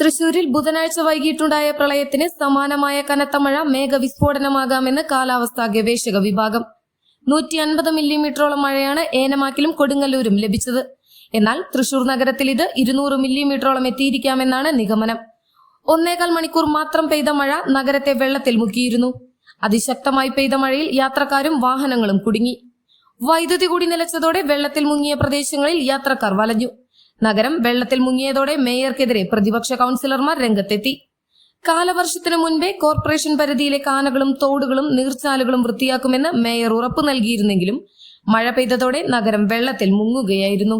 തൃശൂരിൽ ബുധനാഴ്ച വൈകിട്ടുണ്ടായ പ്രളയത്തിന് സമാനമായ കനത്ത മഴ മേഘവിസ്ഫോടനമാകാമെന്ന് കാലാവസ്ഥാ ഗവേഷക വിഭാഗം. നൂറ്റി അൻപത് മില്ലിമീറ്ററോളം മഴയാണ് ഏനമാക്കിലും കൊടുങ്ങല്ലൂരും ലഭിച്ചത്. എന്നാൽ തൃശൂർ നഗരത്തിൽ ഇത് ഇരുന്നൂറ് മില്ലിമീറ്ററോളം എത്തിയിരിക്കാമെന്നാണ് നിഗമനം. ഒന്നേകാൽ മണിക്കൂർ മാത്രം പെയ്ത മഴ നഗരത്തെ വെള്ളത്തിൽ മുക്കിയിരുന്നു. അതിശക്തമായി പെയ്ത മഴയിൽ യാത്രക്കാരും വാഹനങ്ങളും കുടുങ്ങി. വൈദ്യുതി കൂടി നിലച്ചതോടെ വെള്ളത്തിൽ മുങ്ങിയ പ്രദേശങ്ങളിൽ യാത്രക്കാർ വലഞ്ഞു. നഗരം വെള്ളത്തിൽ മുങ്ങിയതോടെ മേയർക്കെതിരെ പ്രതിപക്ഷ കൌൺസിലർമാർ രംഗത്തെത്തി. കാലവർഷത്തിന് മുൻപേ കോർപ്പറേഷൻ പരിധിയിലെ കാനകളും തോടുകളും നീർച്ചാലുകളും വൃത്തിയാക്കുമെന്ന് മേയർ ഉറപ്പു നൽകിയിരുന്നെങ്കിലും മഴ പെയ്തതോടെ നഗരം വെള്ളത്തിൽ മുങ്ങുകയായിരുന്നു.